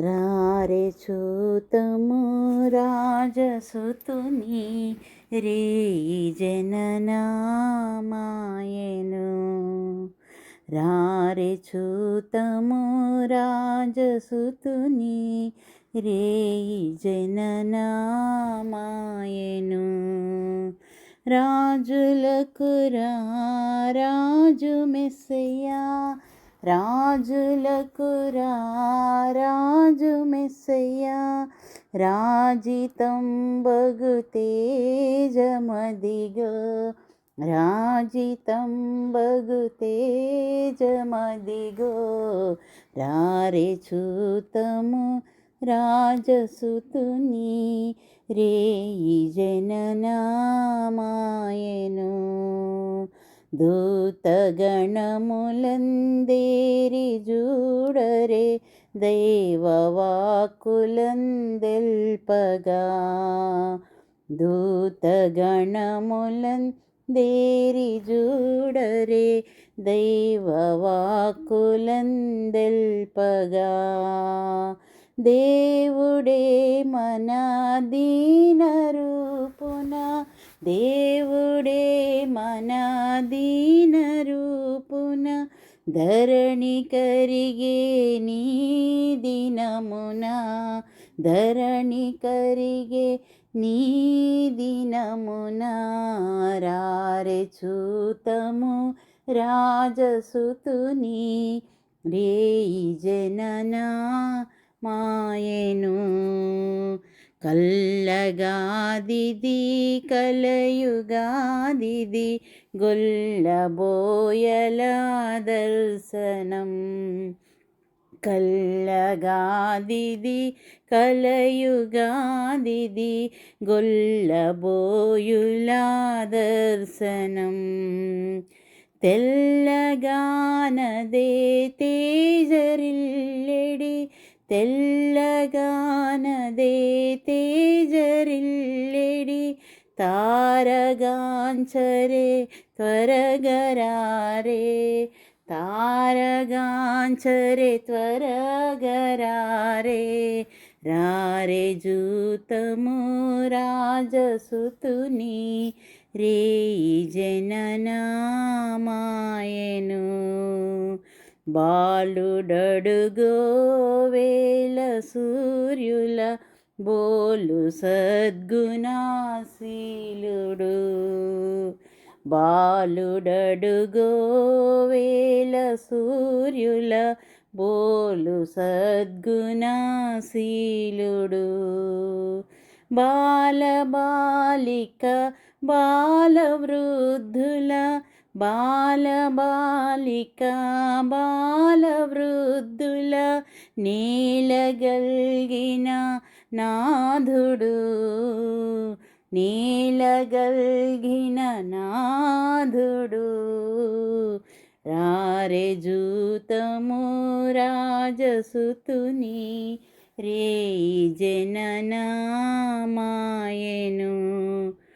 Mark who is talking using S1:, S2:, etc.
S1: రారే చూతము రాజసుతుని రే జననామాయను. రారే చూతము రాజసుతుని రే జననామాయను. రాజులకు రాజు మెస్సయ్యా राजुलुरा राजु मेसया राजितं भगुते जमदिग। राजितं बगुते जमदिग। राुतं राजसुतु नी रे जननामायनो। ദൂതഗണമുലന്തേരി ജൂടരെ ദൈവവാക്കുലന്തെൽപ്പക ദൂതഗണമുലന്തേരി ജൂടരെ ദൈവവാക്കുലന്തെൽപ്പക దేవుడే మన దీన రూపున దేవుడే మన దీన రూపున ధరణి కరిగే నీ దినమున. ధరణి కరిగే నీ దినమున రారే చూతము రాజసుతుని రేయి జననా మాయను കല്ലകാതിഥി കലയുഗാതിഥി ഗൊല്ലബോയലാദർശനം. കല്ലകാതിഥി കലയുഗാതിഥി ഗൊല്ലബോയുലാദർശനം. തെല്ലഗാനദേ തേജറില്ലെടി తెల్లగానదే తేజరిల్లెడి తెల్లగానదే తేజరిల్లెడి తారగాంచరే త్వరగరారే తారగాంచరే త్వరగరారే రారే జూతము రాజసుతుని రే జననామాయను బాలుడడుగో వేల సూర్యుల బోలు సద్గుణాశీలుడు. బాలుడడుగో వేల సూర్యుల బోలు సద్గుణాశీలుడు. బాలబాలిక బాలవృద్ధుల బాలబాలిక బాలవృద్ధుల నీలగల్గిన నాథుడు. నీలగల్గిన నాథుడు. రారే జూతము రాజసుతుని రే జననామాయను.